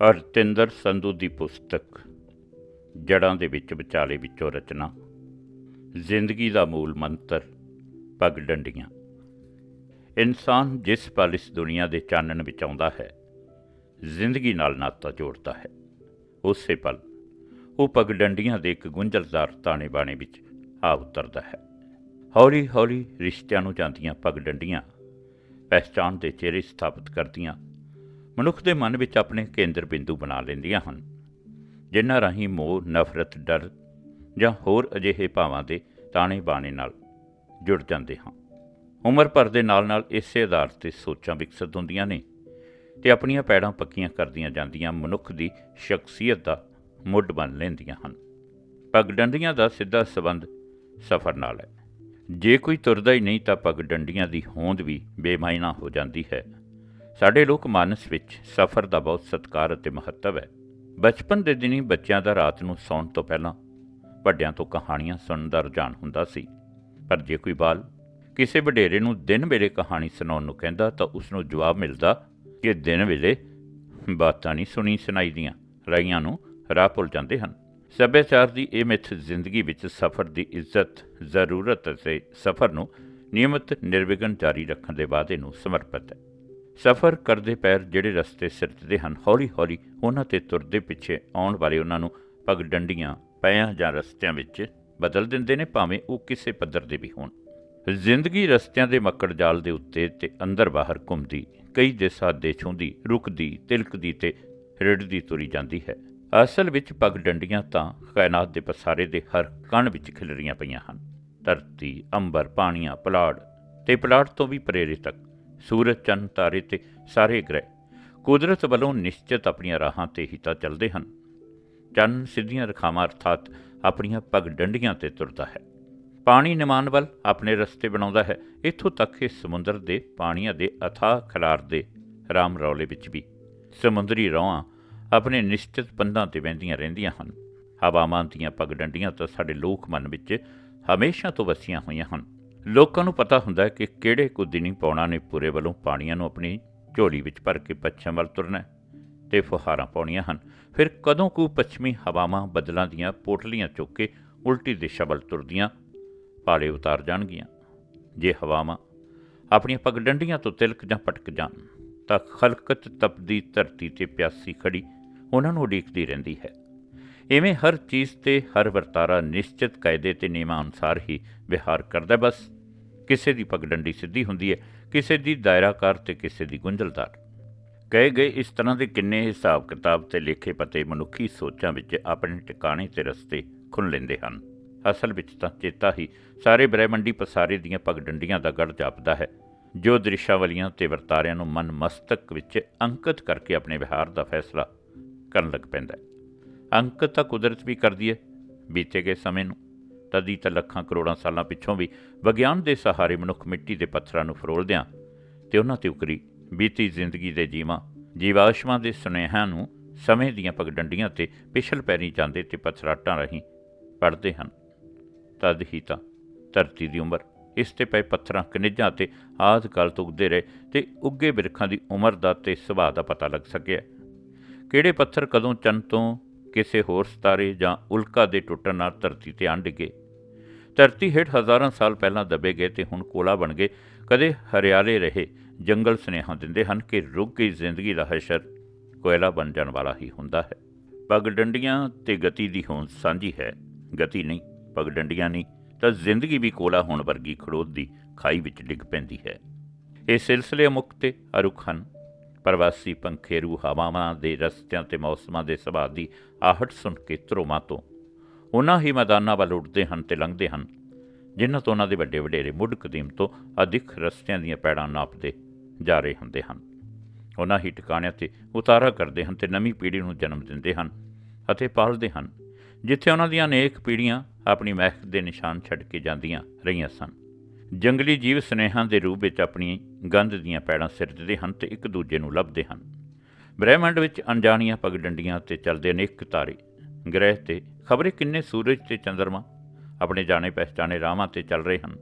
ਅਰਤਿੰਦਰ ਸੰਧੂ ਦੀ ਪੁਸਤਕ, ਜੜਾਂ ਦੇ ਵਿੱਚ ਵਿਚਾਲੇ ਵਿੱਚੋਂ ਰਚਨਾ, ਜ਼ਿੰਦਗੀ ਦਾ ਮੂਲ ਮੰਤਰ, ਪਗ ਡੰਡੀਆਂ। ਇਨਸਾਨ ਜਿਸ ਪਲ ਇਸ ਦੁਨੀਆ ਦੇ ਚਾਨਣ ਵਿੱਚ ਆਉਂਦਾ ਹੈ, ਜ਼ਿੰਦਗੀ ਨਾਲ ਨਾਤਾ ਜੋੜਦਾ ਹੈ। ਉਸੇ ਪਲ ਉਹ ਪਗ ਡੰਡੀਆਂ ਦੇ ਇੱਕ ਗੁੰਝਲਦਾਰ ਤਾਣੇ ਬਾਣੇ ਵਿੱਚ ਆ ਉਤਰਦਾ ਹੈ। ਹੌਲੀ ਹੌਲੀ ਰਿਸ਼ਤਿਆਂ ਨੂੰ ਜਾਂਦੀਆਂ ਪਗ ਡੰਡੀਆਂ ਪਹਿਚਾਣ ਦੇ ਚਿਹਰੇ ਸਥਾਪਿਤ ਕਰਦੀਆਂ ਮਨੁੱਖ ਦੇ ਮਨ ਵਿੱਚ ਆਪਣੇ ਕੇਂਦਰ ਬਿੰਦੂ ਬਣਾ ਲੈਂਦੀਆਂ ਹਨ, ਜਿਨ੍ਹਾਂ ਰਾਹੀਂ ਮੋਹ, ਨਫ਼ਰਤ, ਡਰ ਜਾਂ ਹੋਰ ਅਜਿਹੇ ਭਾਵਾਂ ਦੇ ਤਾਣੇ ਬਾਣੇ ਨਾਲ ਜੁੜ ਜਾਂਦੇ ਹਾਂ। ਉਮਰ ਭਰ ਦੇ ਨਾਲ-ਨਾਲ ਇਸੇ ਆਧਾਰ ਤੇ ਸੋਚਾਂ ਵਿਕਸਿਤ ਹੁੰਦੀਆਂ ਨੇ ਤੇ ਆਪਣੀਆਂ ਪੈੜਾਂ ਪੱਕੀਆਂ ਕਰਦੀਆਂ ਜਾਂਦੀਆਂ ਮਨੁੱਖ ਦੀ ਸ਼ਖਸੀਅਤ ਦਾ ਮੁੱਢ ਬਣ ਲੈਂਦੀਆਂ ਹਨ। ਪਗਡੰਡੀਆਂ ਦਾ ਸਿੱਧਾ ਸਬੰਧ ਸਫ਼ਰ ਨਾਲ ਹੈ। ਜੇ ਕੋਈ ਤੁਰਦਾ ਹੀ ਨਹੀਂ ਤਾਂ ਪਗਡੰਡੀਆਂ ਦੀ ਹੋਂਦ ਵੀ ਬੇਮਾਇਨਾ ਹੋ ਜਾਂਦੀ ਹੈ। ਸਾਡੇ ਲੋਕ ਮਾਨਸ ਵਿੱਚ ਸਫ਼ਰ ਦਾ ਬਹੁਤ ਸਤਿਕਾਰ ਅਤੇ ਮਹੱਤਵ ਹੈ। ਬਚਪਨ ਦੇ ਦਿਨੀ ਬੱਚਿਆਂ ਦਾ ਰਾਤ ਨੂੰ ਸੌਣ ਤੋਂ ਪਹਿਲਾਂ ਵੱਡਿਆਂ ਤੋਂ ਕਹਾਣੀਆਂ ਸੁਣਨ ਦਾ ਰੁਝਾਨ ਹੁੰਦਾ ਸੀ। ਪਰ ਜੇ ਕੋਈ ਬਾਲ ਕਿਸੇ ਵਡੇਰੇ ਨੂੰ ਦਿਨ ਵੇਲੇ ਕਹਾਣੀ ਸੁਣਾਉਣ ਨੂੰ ਕਹਿੰਦਾ ਤਾਂ ਉਸ ਨੂੰ ਜਵਾਬ ਮਿਲਦਾ ਕਿ ਦਿਨ ਵੇਲੇ ਬਾਤਾਂ ਨਹੀਂ ਸੁਣੀ ਸੁਣਾਈ ਦੀਆਂ ਰਾਈਆਂ ਨੂੰ ਰਾਹ ਭੁੱਲ ਜਾਂਦੇ ਹਨ। ਸੱਭਿਆਚਾਰ ਦੀ ਇਹ ਮਿੱਥ ਜ਼ਿੰਦਗੀ ਵਿੱਚ ਸਫ਼ਰ ਦੀ ਇੱਜ਼ਤ, ਜ਼ਰੂਰਤ ਅਤੇ ਸਫ਼ਰ ਨੂੰ ਨਿਯਮਤ ਨਿਰਵਿਘਨ ਜਾਰੀ ਰੱਖਣ ਦੇ ਵਾਅਦੇ ਨੂੰ ਸਮਰਪਿਤ ਹੈ। ਸਫ਼ਰ ਕਰਦੇ ਪੈਰ ਜਿਹੜੇ ਰਸਤੇ ਸਿਰਜਦੇ ਹਨ, ਹੌਲੀ-ਹੌਲੀ ਉਹਨਾਂ ਤੇ ਤੁਰਦੇ ਪਿੱਛੇ ਆਉਣ ਵਾਲੇ ਉਹਨਾਂ ਨੂੰ ਪਗ ਡੰਡੀਆਂ, ਪਿਆਂ ਜਾਂ ਰਸਤਿਆਂ ਵਿੱਚ ਬਦਲ ਦਿੰਦੇ ਨੇ, ਭਾਵੇਂ ਉਹ ਕਿਸੇ ਪੱਧਰ ਦੇ ਵੀ ਹੋਣ। ਜ਼ਿੰਦਗੀ ਰਸਤਿਆਂ ਦੇ ਮੱਕੜ ਜਾਲ ਦੇ ਉੱਤੇ ਤੇ ਅੰਦਰ ਬਾਹਰ ਘੁੰਮਦੀ, ਕਈ ਦੇਸਾਂ ਦੇ ਛੁੰਦੀ ਰੁਕਦੀ, ਤਿਲਕਦੀ ਤੇ ਰਿੜਦੀ ਤੁਰੀ ਜਾਂਦੀ ਹੈ। ਅਸਲ ਵਿੱਚ ਪਗ ਡੰਡੀਆਂ ਤਾਂ ਕਾਇਨਾਤ ਦੇ ਪਸਾਰੇ ਦੇ ਹਰ ਕਣ ਵਿੱਚ ਖਿਲਰੀਆਂ ਪਈਆਂ ਹਨ। ਧਰਤੀ, ਅੰਬਰ, ਪਾਣੀਆਂ, ਪਲਾੜ ਤੇ ਪਲਾੜ ਤੋਂ ਵੀ ਪ੍ਰੇਰਿਤ ਤੱਕ ਸੂਰਜ ਚੰਨ ਤਾਰੇ ਤੇ ਸਾਰੇ ਗ੍ਰਹਿ। ਕੁਦਰਤ ਵੱਲੋਂ ਨਿਸ਼ਚਿਤ ਆਪਣੀਆਂ ਰਾਹਾਂ ਤੇ ਹੀ ਤਾਂ ਚੱਲਦੇ ਹਨ। ਚੰਨ ਸਿੱਧੀਆਂ ਰਖਾਵਾਂ ਅਰਥਾਤ ਆਪਣੀਆਂ ਪਗ ਡੰਡੀਆਂ ਤੇ ਤੁਰਦਾ ਹੈ। ਪਾਣੀ ਨਿਮਾਨ ਵੱਲ ਆਪਣੇ ਰਸਤੇ ਬਣਾਉਂਦਾ ਹੈ। ਇੱਥੋਂ ਤੱਕ ਕਿ ਸਮੁੰਦਰ ਦੇ ਪਾਣੀਆਂ ਦੇ ਅਥਾਹ ਖਲਾਰ ਦੇ ਰਾਮ ਰੌਲੇ ਵਿੱਚ ਵੀ ਸਮੁੰਦਰੀ ਰੌਆਂ ਆਪਣੇ ਨਿਸ਼ਚਿਤ ਪੰਧਾਂ ਤੇ ਵਹਿੰਦੀਆਂ ਰਹਿੰਦੀਆਂ ਹਨ। ਹਵਾਵਾਂ ਦੀਆਂ ਪਗਡੰਡੀਆਂ ਤਾਂ ਸਾਡੇ ਲੋਕ ਮਨ ਵਿੱਚ ਹਮੇਸ਼ਾ ਤੋਂ ਵਸੀਆਂ ਹੋਈਆਂ ਹਨ। ਲੋਕਾਂ ਨੂੰ ਪਤਾ ਹੁੰਦਾ ਕਿ ਕਿਹੜੇ ਕੁ ਦਿਨੀ ਪਾਉਣਾ ਨੇ ਪੂਰੇ ਵੱਲੋਂ ਪਾਣੀਆਂ ਨੂੰ ਆਪਣੀ ਝੋਲੀ ਵਿੱਚ ਭਰ ਕੇ ਪੱਛਮ ਵੱਲ ਤੁਰਨਾ ਹੈ ਤੇ ਫੁਹਾਰਾਂ ਪਾਉਣੀਆਂ ਹਨ। ਫਿਰ ਕਦੋਂ ਕੁ ਪੱਛਮੀ ਹਵਾਵਾਂ ਬਦਲਾਂ ਦੀਆਂ ਪੋਟਲੀਆਂ ਚੁੱਕ ਕੇ ਉਲਟੀ ਦਿਸ਼ਾ ਵੱਲ ਤੁਰਦੀਆਂ, ਪਾਲੇ ਉਤਾਰ ਜਾਣਗੀਆਂ। ਜੇ ਹਵਾਵਾਂ ਆਪਣੀਆਂ ਪਗਡੰਡੀਆਂ ਤੋਂ ਤਿਲਕ ਜਾਂ ਪਟਕ ਜਾਣ, ਤਾਂ ਖਲਕਤ ਤਪਦੀ ਧਰਤੀ ਤੇ ਪਿਆਸੀ ਖੜੀ ਉਹਨਾਂ ਨੂੰ ਉਡੀਕਦੀ ਰਹਿੰਦੀ ਹੈ। ਇਵੇਂ ਹਰ ਚੀਜ਼ ਤੇ ਹਰ ਵਰਤਾਰਾ ਨਿਸ਼ਚਿਤ ਕਾਇਦੇ ਤੇ ਨਿਯਮਾਂ ਅਨੁਸਾਰ ਹੀ ਵਿਹਾਰ ਕਰਦਾ ਬਸ ਕਿਸੇ ਦੀ ਪਗਡੰਡੀ ਸਿੱਧੀ ਹੁੰਦੀ ਹੈ, ਕਿਸੇ ਦੀ ਦਾਇਰਾਕਾਰ ਤੇ ਕਿਸੇ ਦੀ ਗੁੰਝਲਦਾਰ। ਕਹੇ ਗਏ ਇਸ ਤਰ੍ਹਾਂ ਦੇ ਕਿੰਨੇ ਹਿਸਾਬ ਕਿਤਾਬ ਤੇ ਲੇਖੇ ਪਤੇ ਮਨੁੱਖੀ ਸੋਚਾਂ ਵਿੱਚ ਆਪਣੇ ਟਿਕਾਣੇ ਤੇ ਰਸਤੇ ਖੁੱਲ੍ਹ ਲੈਂਦੇ ਹਨ। ਅਸਲ ਵਿੱਚ ਤਾਂ ਚੇਤਾ ਹੀ ਸਾਰੇ ਬ੍ਰਹਿਮੰਡੀ ਪਸਾਰੇ ਦੀਆਂ ਪਗਡੰਡੀਆਂ ਦਾ ਗੜ ਜਾਪਦਾ ਹੈ, ਜੋ ਦ੍ਰਿਸ਼ਾਵਲੀਆਂ ਤੇ ਵਰਤਾਰਿਆਂ ਨੂੰ ਮਨ ਮਸਤਕ ਵਿੱਚ ਅੰਕਿਤ ਕਰਕੇ ਆਪਣੇ ਵਿਹਾਰ ਦਾ ਫੈਸਲਾ ਕਰਨ ਲੱਗ ਪੈਂਦਾ ਹੈ। ਅੰਕਿਤ ਤਾਂ ਕੁਦਰਤ ਵੀ ਕਰਦੀ ਹੈ, ਬੀਤੇ ਗਏ ਸਮੇਂ ਨੂੰ ਤਦੀ ਤਾਂ ਲੱਖਾਂ ਕਰੋੜਾਂ ਸਾਲਾਂ ਪਿੱਛੋਂ ਵੀ ਵਿਗਿਆਨ ਦੇ ਸਹਾਰੇ ਮਨੁੱਖ ਮਿੱਟੀ ਦੇ ਪੱਥਰਾਂ ਨੂੰ ਫਰੋਲਦਿਆਂ ਤੇ ਉਹਨਾਂ ਤੇ ਉਕਰੀ ਬੀਤੀ ਜ਼ਿੰਦਗੀ ਦੇ ਜੀਵਾਂ, ਜੀਵਾਸ਼ਮਾਂ ਦੇ ਸੁਨੇਹਾਂ ਨੂੰ ਸਮੇਂ ਦੀਆਂ ਪਗਡੰਡੀਆਂ ਤੇ ਪਿਛਲ ਪੈਰੀ ਜਾਂਦੇ ਤੇ ਪਥਰਾਟਾਂ ਰਹੀ ਪੜਦੇ ਹਨ। ਤਦ ਹੀ ਤਾਂ ਧਰਤੀ ਦੀ ਉਮਰ, ਇਸ ਤੇ ਪਏ ਪੱਥਰਾਂ, ਕਨਿਜਾਂ ਤੇ ਆਦ ਕਾਲ ਤੋਂ ਉੱਗਦੇ ਰਹੇ ਤੇ ਉੱਗੇ ਬਿਰਖਾਂ ਦੀ ਉਮਰ ਦਾ ਤੇ ਸੁਭਾਅ ਦਾ ਪਤਾ ਲੱਗ ਸਕਿਆ। ਕਿਹੜੇ ਪੱਥਰ ਕਦੋਂ ਚੰਨ ਤੋਂ ਕਿਸੇ ਹੋਰ ਸਤਾਰੇ ਜਾਂ ਉਲਕਾ ਦੇ ਟੁੱਟਣ ਨਾਲ ਧਰਤੀ ਤੇ ਆਂ ਡਿੱਗੇ ਧਰਤੀ ਹੇਠ ਹਜ਼ਾਰਾਂ ਸਾਲ ਪਹਿਲਾਂ ਦਬੇ ਗਏ ਤੇ ਹੁਣ ਕੋਲਾ ਬਣ ਗਏ, ਕਦੇ ਹਰਿਆਲੇ ਰਹੇ, ਜੰਗਲ ਸੁਨੇਹਾ ਦਿੰਦੇ ਹਨ ਕਿ ਰੁਕ ਗਈ ਜ਼ਿੰਦਗੀ ਦਾ ਹਸ਼ਰ ਕੋਇਲਾ ਬਣ ਜਾਣ ਵਾਲਾ ਹੀ ਹੁੰਦਾ ਹੈ। ਪਗ ਡੰਡੀਆਂ ਤੇ ਗਤੀ ਦੀ ਹੋਂਦ ਸਾਂਝੀ ਹੈ, ਗਤੀ ਨਹੀਂ, ਪਗ ਡੰਡੀਆਂ ਨਹੀਂ, ਤਾਂ ਜ਼ਿੰਦਗੀ ਵੀ ਕੋਲਾ ਹੋਣ ਵਰਗੀ ਖੜੋਦ ਦੀ ਖਾਈ ਵਿੱਚ ਡਿੱਗ ਪੈਂਦੀ ਹੈ। ਇਹ ਸਿਲਸਿਲੇ ਮੁਕਤ ਤੇ ਅਰੁਖ ਹਨ। ਪ੍ਰਵਾਸੀ ਪੰਖੇਰੂ ਹਵਾਵਾਂ ਦੇ ਰਸਤਿਆਂ ਤੇ ਮੌਸਮਾਂ ਦੇ ਸੁਭਾਅ ਦੀ ਆਹਟ ਸੁਣ ਕੇ ਧਰੋਮਾਂ ਤੋਂ ਉਹਨਾਂ ਹੀ ਮੈਦਾਨਾਂ ਵੱਲ ਉੱਡਦੇ ਹਨ ਤੇ ਲੰਘਦੇ ਹਨ, ਜਿਨ੍ਹਾਂ ਤੋਂ ਉਹਨਾਂ ਦੇ ਵੱਡੇ ਵਡੇਰੇ ਮੁੱਢ ਕਦੀਮ ਤੋਂ ਅਧਿਕ ਰਸਤਿਆਂ ਦੀਆਂ ਪੈੜਾਂ ਨਾਪਦੇ ਜਾ ਰਹੇ ਹੁੰਦੇ ਹਨ। ਉਹਨਾਂ ਹੀ ਟਿਕਾਣਿਆਂ ਤੇ ਉਤਾਰਾ ਕਰਦੇ ਹਨ ਤੇ ਨਵੀਂ ਪੀੜ੍ਹੀ ਨੂੰ ਜਨਮ ਦਿੰਦੇ ਹਨ ਅਤੇ ਪਾਲਦੇ ਹਨ, ਜਿੱਥੇ ਉਹਨਾਂ ਦੀਆਂ ਅਨੇਕ ਪੀੜ੍ਹੀਆਂ ਆਪਣੀ ਮਹਿਕ ਦੇ ਨਿਸ਼ਾਨ ਛੱਡ ਕੇ ਜਾਂਦੀਆਂ ਰਹੀਆਂ ਸਨ। ਜੰਗਲੀ ਜੀਵ ਸਨੇਹਾਂ ਦੇ ਰੂਪ ਵਿੱਚ ਆਪਣੀ ਗੰਧ ਦੀਆਂ ਪੈੜਾਂ ਸਿਰਜਦੇ ਹਨ ਤੇ ਇੱਕ ਦੂਜੇ ਨੂੰ ਲੱਭਦੇ ਹਨ। ਬ੍ਰਹਿਮੰਡ ਵਿੱਚ ਅਣਜਾਣੀਆਂ ਪਗਡੰਡੀਆਂ ਤੇ ਚੱਲਦੇ ਅਨੇਕ ਤਾਰੇ, ਗ੍ਰਹਿ ਤੇ ਖਬਰੇ ਕਿੰਨੇ ਸੂਰਜ ਤੇ ਚੰ드ਰਮਾ ਆਪਣੇ ਜਾਣੇ ਪਹਿਚਾਣੇ ਰਾਹਾਂ ਤੇ ਚੱਲ ਰਹੇ ਹਨ।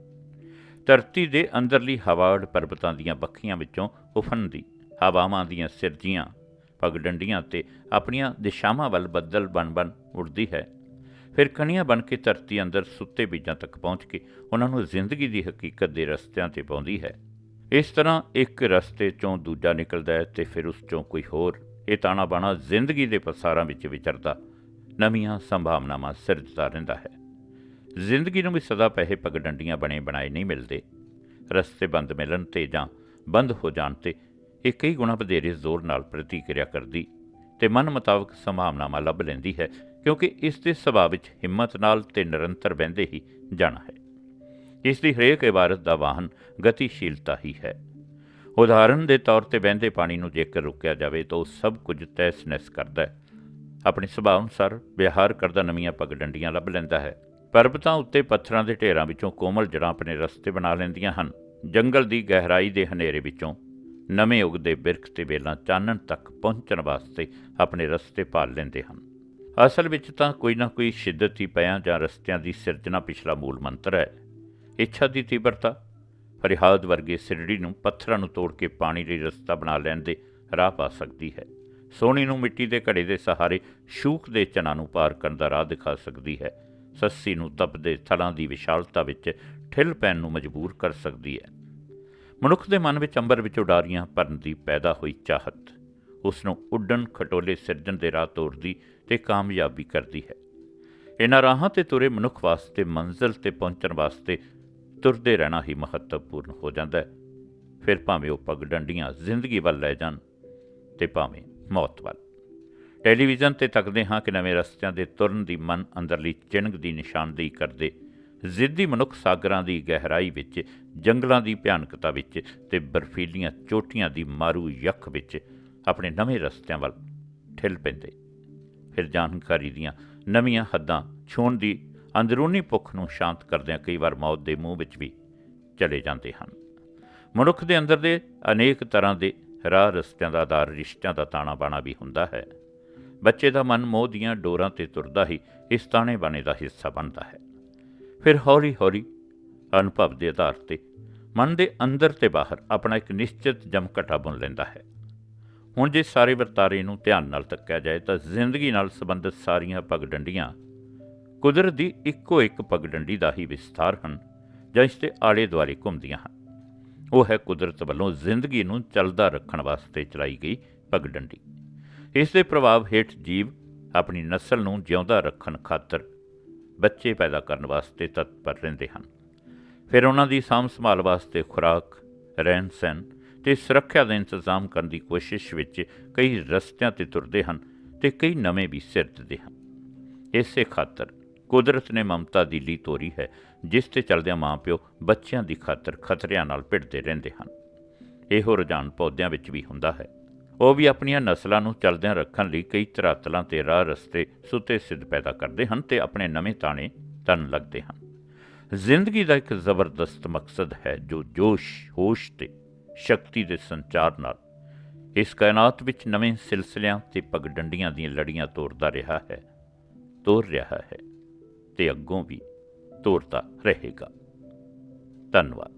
ਧਰਤੀ ਦੇ ਅੰਦਰਲੀ ਹਵਾੜ ਪਰਬਤਾਂ ਦੀਆਂ ਬੱਖੀਆਂ ਵਿੱਚੋਂ ਉਫਨਦੀ ਹਵਾਵਾਂ ਦੀਆਂ ਸਿਰਜੀਆਂ, ਪਗਡੰਡੀਆਂ ਤੇ ਆਪਣੀਆਂ ਦਿਸ਼ਾਵਾਂ ਵੱਲ ਬੱਦਲ ਬਣ-ਬਣ ਉੱਡਦੀ ਹੈ। ਫਿਰ ਕਣੀਆਂ ਬਣ ਕੇ ਧਰਤੀ ਅੰਦਰ ਸੁੱਤੇ ਬੀਜਾਂ ਤੱਕ ਪਹੁੰਚ ਕੇ ਉਹਨਾਂ ਨੂੰ ਜ਼ਿੰਦਗੀ ਦੀ ਹਕੀਕਤ ਦੇ ਰਸਤਿਆਂ ਤੇ ਪਾਉਂਦੀ ਹੈ। ਇਸ ਤਰ੍ਹਾਂ ਇੱਕ ਰਸਤੇ ਚੋਂ ਦੂਜਾ ਨਿਕਲਦਾ ਹੈ ਤੇ ਫਿਰ ਉਸ ਚੋਂ ਕੋਈ ਹੋਰ, ਇਹ ਤਾਣਾ ਬਾਣਾ ਜ਼ਿੰਦਗੀ ਦੇ ਪਸਾਰਾਂ ਵਿੱਚ ਵਿਚਰਦਾ ਨਵੀਆਂ ਸੰਭਾਵਨਾਵਾਂ ਸਿਰਜਦਾ ਰਹਿੰਦਾ ਹੈ। ਜ਼ਿੰਦਗੀ ਨੂੰ ਵੀ ਸਦਾ ਪਹਿੇ ਪਗਡੰਡੀਆਂ ਬਣੇ ਬਣਾਏ ਨਹੀਂ ਮਿਲਦੇ। ਰਸਤੇ ਬੰਦ ਮਿਲਣ ਤੇ ਜਾਂ ਬੰਦ ਹੋ ਜਾਣ ਤੇ ਇਹ ਕਈ ਗੁਣਾ ਵਧੇਰੇ ਜ਼ੋਰ ਨਾਲ ਪ੍ਰਤੀਕਿਰਿਆ ਕਰਦੀ ਤੇ ਮਨ ਮੁਤਾਬਕ ਸੰਭਾਵਨਾਵਾਂ ਲੱਭ ਲੈਂਦੀ ਹੈ, ਕਿਉਂਕਿ ਇਸ ਦੇ ਸੁਭਾਅ ਵਿੱਚ ਹਿੰਮਤ ਨਾਲ ਤੇ ਨਿਰੰਤਰ ਵਹਿੰਦੇ ਹੀ ਜਾਣਾ ਹੈ। ਇਸ ਦੀ ਹਰੇਕ ਇਬਾਰਤ ਦਾ ਵਾਹਨ ਗਤੀਸ਼ੀਲਤਾ ਹੀ ਹੈ। ਉਦਾਹਰਨ ਦੇ ਤੌਰ ਤੇ ਵਹਿੰਦੇ ਪਾਣੀ ਨੂੰ ਜੇਕਰ ਰੁਕਿਆ ਜਾਵੇ ਤਾਂ ਉਹ ਸਭ ਕੁਝ ਤਹਿਸ ਨਹਿਸ ਕਰਦਾ ਹੈ। ਆਪਣੇ ਸੁਭਾਅ ਅਨੁਸਾਰ ਵਿਹਾਰ ਕਰਦਾ ਨਵੀਆਂ ਪਗਡੰਡੀਆਂ ਲੱਭ ਲੈਂਦਾ ਹੈ। ਪਰਬਤਾਂ ਉੱਤੇ ਪੱਥਰਾਂ ਦੇ ਢੇਰਾਂ ਵਿੱਚੋਂ ਕੋਮਲ ਜੜਾਂ ਆਪਣੇ ਰਸਤੇ ਬਣਾ ਲੈਂਦੀਆਂ ਹਨ। ਜੰਗਲ ਦੀ ਗਹਿਰਾਈ ਦੇ ਹਨੇਰੇ ਵਿੱਚੋਂ ਨਵੇਂ ਉਗਦੇ ਬਿਰਖ ਤੇ ਵੇਲਾਂ ਚਾਨਣ ਤੱਕ ਪਹੁੰਚਣ ਵਾਸਤੇ ਆਪਣੇ ਰਸਤੇ ਭਾਲ ਲੈਂਦੇ ਹਨ। ਅਸਲ ਵਿੱਚ ਤਾਂ ਕੋਈ ਨਾ ਕੋਈ ਸ਼ਿੱਦਤ ਹੀ ਪਿਆ ਜਾਂ ਰਸਤਿਆਂ ਦੀ ਸਿਰਜਣਾ ਪਿਛਲਾ ਮੂਲ ਮੰਤਰ ਹੈ। ਇੱਛਾ ਦੀ ਤੀਬਰਤਾ, ਫਰਿਹਾਦ ਵਰਗੇ ਸਿਰੜੀ ਨੂੰ ਪੱਥਰਾਂ ਨੂੰ ਤੋੜ ਕੇ ਪਾਣੀ ਲਈ ਰਸਤਾ ਬਣਾ ਲੈਣ ਦੇ ਰਾਹ ਪਾ ਸਕਦੀ ਹੈ। ਸੋਹਣੀ ਨੂੰ ਮਿੱਟੀ ਦੇ ਘੜੇ ਦੇ ਸਹਾਰੇ ਸ਼ੂਕ ਦੇ ਚਨਾਂ ਨੂੰ ਪਾਰ ਕਰਨ ਦਾ ਰਾਹ ਦਿਖਾ ਸਕਦੀ ਹੈ। ਸੱਸੀ ਨੂੰ ਤਪਦੇ ਥਲਾਂ ਦੀ ਵਿਸ਼ਾਲਤਾ ਵਿੱਚ ਠਿੱਲ ਪੈਣ ਨੂੰ ਮਜਬੂਰ ਕਰ ਸਕਦੀ ਹੈ। ਮਨੁੱਖ ਦੇ ਮਨ ਵਿੱਚ ਅੰਬਰ ਵਿੱਚ ਉਡਾਰੀਆਂ ਭਰਨ ਦੀ ਪੈਦਾ ਹੋਈ ਚਾਹਤ, ਉਸ ਨੂੰ ਉੱਡਣ ਖਟੋਲੇ ਸਿਰਜਣ ਦੇ ਰਾਹ ਤੋਰਦੀ ਤੇ ਕਾਮਯਾਬੀ ਕਰਦੀ ਹੈ। ਇਹਨਾਂ ਰਾਹਾਂ ਤੇ ਤੁਰੇ ਮਨੁੱਖ ਵਾਸਤੇ ਮੰਜ਼ਿਲ ਤੇ ਪਹੁੰਚਣ ਵਾਸਤੇ ਤੁਰਦੇ ਰਹਿਣਾ ਹੀ ਮਹੱਤਵਪੂਰਨ ਹੋ ਜਾਂਦਾ ਹੈ। ਫਿਰ ਭਾਵੇਂ ਉਹ ਪਗਡੰਡੀਆਂ ਜ਼ਿੰਦਗੀ ਵੱਲ ਲੈ ਜਾਣ ਤੇ ਭਾਵੇਂ ਮੌਤ ਵੱਲ। ਟੈਲੀਵਿਜ਼ਨ ਤੇ ਤੱਕਦੇ ਹਾਂ ਕਿ ਨਵੇਂ ਰਸਤਿਆਂ ਦੇ ਤੁਰਨ ਦੀ ਮਨ ਅੰਦਰਲੀ ਚਿੰਗ ਦੀ ਨਿਸ਼ਾਨਦੇਹੀ ਕਰਦੇ ਜ਼ਿੱਦੀ ਮਨੁੱਖ ਸਾਗਰਾਂ ਦੀ ਗਹਿਰਾਈ ਵਿੱਚ, ਜੰਗਲਾਂ ਦੀ ਭਿਆਨਕਤਾ ਵਿੱਚ ਤੇ ਬਰਫੀਲੀਆਂ ਚੋਟੀਆਂ ਦੀ ਮਾਰੂ ਯੱਖ ਵਿੱਚ ਆਪਣੇ ਨਵੇਂ ਰਸਤਿਆਂ ਵੱਲ ਠਿਲ ਪੈਂਦੇ। ਫਿਰ ਜਾਣਕਾਰੀ ਦੀਆਂ ਨਵੀਆਂ ਹੱਦਾਂ ਛੋਣ ਦੀ ਅੰਦਰੂਨੀ ਭੁੱਖ ਨੂੰ ਸ਼ਾਂਤ ਕਰਦਿਆਂ ਕਈ ਵਾਰ ਮੌਤ ਦੇ ਮੂੰਹ ਵਿੱਚ ਵੀ ਚਲੇ ਜਾਂਦੇ ਹਨ। ਮਨੁੱਖ ਦੇ ਅੰਦਰ ਦੇ ਅਨੇਕ ਤਰ੍ਹਾਂ ਦੇ ਰਾਹ ਰਸਤਿਆਂ ਦਾ ਆਧਾਰ, ਰਿਸ਼ਤਿਆਂ ਦਾ ਤਾਣਾ ਬਾਣਾ ਵੀ ਹੁੰਦਾ ਹੈ। ਬੱਚੇ ਦਾ ਮਨ ਮੋਹ ਦੀਆਂ ਡੋਰਾਂ ਤੇ ਤੁਰਦਾ ਹੀ ਇਸ ਤਾਣੇ ਬਾਣੇ ਦਾ ਹਿੱਸਾ ਬਣਦਾ ਹੈ। ਫਿਰ ਹੌਲੀ-ਹੌਲੀ ਅਨੁਭਵ ਦੇ ਆਧਾਰ ਤੇ ਮਨ ਦੇ ਅੰਦਰ ਤੇ ਬਾਹਰ ਆਪਣਾ ਇੱਕ ਨਿਸ਼ਚਿਤ ਜਮਕਟਾ ਬੁਣ ਲੈਂਦਾ ਹੈ। ਹੁਣ ਜੇ ਸਾਰੇ ਵਰਤਾਰੇ ਨੂੰ ਧਿਆਨ ਨਾਲ ਤੱਕਿਆ ਜਾਏ ਤਾਂ ਜ਼ਿੰਦਗੀ ਨਾਲ ਸੰਬੰਧਿਤ ਸਾਰੀਆਂ ਪਗਡੰਡੀਆਂ ਕੁਦਰਤ ਦੀ ਇੱਕੋ ਇੱਕ ਪਗਡੰਡੀ ਦਾ ਹੀ ਵਿਸਥਾਰ ਹਨ ਜਾਂ ਇਸ ਦੇ ਆਲੇ ਦੁਆਲੇ ਘੁੰਮਦੀਆਂ ਹਨ। ਉਹ ਹੈ ਕੁਦਰਤ ਵੱਲੋਂ ਜ਼ਿੰਦਗੀ ਨੂੰ ਚੱਲਦਾ ਰੱਖਣ ਵਾਸਤੇ ਚਲਾਈ ਗਈ ਪਗਡੰਡੀ ਇਸ ਦੇ ਪ੍ਰਭਾਵ ਹੇਠ ਜੀਵ ਆਪਣੀ ਨਸਲ ਨੂੰ ਜਿਉਂਦਾ ਰੱਖਣ ਖਾਤਰ ਬੱਚੇ ਪੈਦਾ ਕਰਨ ਵਾਸਤੇ ਤਤਪਰ ਰਹਿੰਦੇ ਹਨ। ਫਿਰ ਉਹਨਾਂ ਦੀ ਸਾਂਭ ਸੰਭਾਲ ਵਾਸਤੇ ਖੁਰਾਕ, ਰਹਿਣ ਸਹਿਣ ਤੇ ਸੁਰੱਖਿਆ ਦਾ ਇੰਤਜ਼ਾਮ ਕਰਨ ਦੀ ਕੋਸ਼ਿਸ਼ ਵਿੱਚ ਕਈ ਰਸਤਿਆਂ ਤੇ ਤੁਰਦੇ ਹਨ ਤੇ ਕਈ ਨਵੇਂ ਵੀ ਸਿਰਜਦੇ ਹਨ। ਇਸੇ ਖਾਤਰ ਕੁਦਰਤ ਨੇ ਮਮਤਾ ਦੀ ਲੀ ਤੋਰੀ ਹੈ ਜਿਸ ਤੇ ਚਲਦਿਆਂ ਮਾਪਿਓ ਬੱਚਿਆਂ ਦੀ ਖਾਤਰ ਖਤਰਿਆਂ ਨਾਲ ਭਿੜਦੇ ਰਹਿੰਦੇ ਹਨ। ਇਹੋ ਰੁਝਾਨ ਪੌਦਿਆਂ ਵਿੱਚ ਵੀ ਹੁੰਦਾ ਹੈ। ਉਹ ਵੀ ਆਪਣੀਆਂ ਨਸਲਾਂ ਨੂੰ ਚਲਦਿਆਂ ਰੱਖਣ ਲਈ ਕਈ ਧਰਾਤਲਾਂ ਤੇ ਰਾਹ ਰਸਤੇ ਸੁੱਤੇ ਸਿੱਧ ਪੈਦਾ ਕਰਦੇ ਹਨ ਤੇ ਆਪਣੇ ਨਵੇਂ ਤਾਣੇ ਤਨ ਲੱਗਦੇ ਹਨ। ਜ਼ਿੰਦਗੀ ਦਾ ਇੱਕ ਜ਼ਬਰਦਸਤ ਮਕਸਦ ਹੈ ਜੋ ਜੋਸ਼, ਹੋਸ਼ ਤੇ ਸ਼ਕਤੀ ਦੇ ਸੰਚਾਰ ਨਾਲ ਇਸ ਕਾਇਨਾਤ ਵਿੱਚ ਨਵੇਂ ਸਿਲਸਿਲਿਆਂ ਤੇ ਪਗਡੰਡੀਆਂ ਦੀਆਂ ਲੜੀਆਂ ਤੋਰਦਾ ਰਿਹਾ ਹੈ, ਤੋਰ ਰਿਹਾ ਹੈ ਤੇ ਅੱਗੋਂ ਵੀ ਤੋਰਦਾ ਰਹੇਗਾ ਧੰਨਵਾਦ